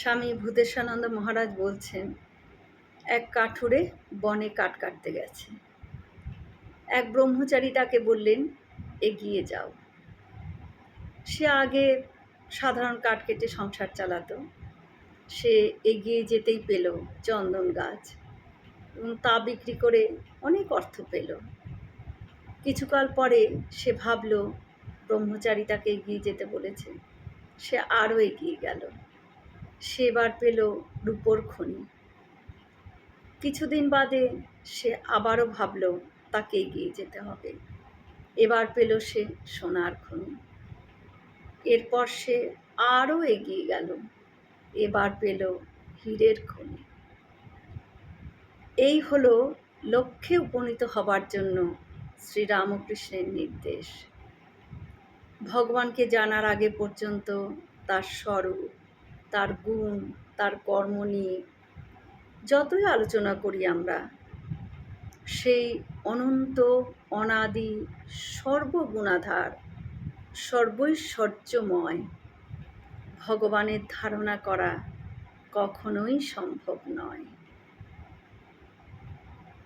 স্বামী ভূতেশানন্দ মহারাজ বলছেন, এক কাঠুরে বনে কাঠ কাটতে গেছে। এক ব্রহ্মচারী তাকে বললেন, এগিয়ে যাও। সে আগে সাধারণ কাঠ কেটে সংসার চালাতো। সে এগিয়ে যেতেই পেল চন্দন গাছ এবং তা বিক্রি করে অনেক অর্থ পেল। কিছুকাল পরে সে ভাবল, ব্রহ্মচারী তাকে এগিয়ে যেতে বলেছে। সে আরও এগিয়ে গেল। সে এবার পেল রূপোর খনি। কিছুদিন বাদে সে আবারও ভাবল, তাকে এগিয়ে যেতে হবে। এবার পেল সে সোনার খনি। এরপর সে আরও এগিয়ে গেল। এবার পেল হীরের খনি। এই হলো লক্ষ্যে উপনীত হবার জন্য শ্রীরামকৃষ্ণের নির্দেশ। ভগবানকে জানার আগে পর্যন্ত তার স্বরূপ তার গুণ, তার কর্ম নিয়ে যতই আলোচনা করি আমরা, সেই অনন্ত অনাদি সর্বগুণাধার, সর্বৈশ্বর্যময় ভগবানের ধারণা করা কখনোই সম্ভব নয়।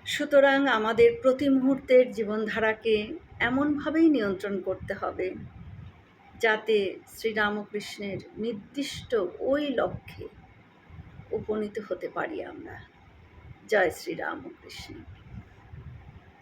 সুতরাং আমাদের প্রতি মুহূর্তের জীবনধারাকে এমনভাবেই নিয়ন্ত্রণ করতে হবে যাতে শ্রীরামকৃষ্ণের নির্দিষ্ট ওই লক্ষ্যে উপনীত হতে পারি আমরা। জয় শ্রীরামকৃষ্ণ।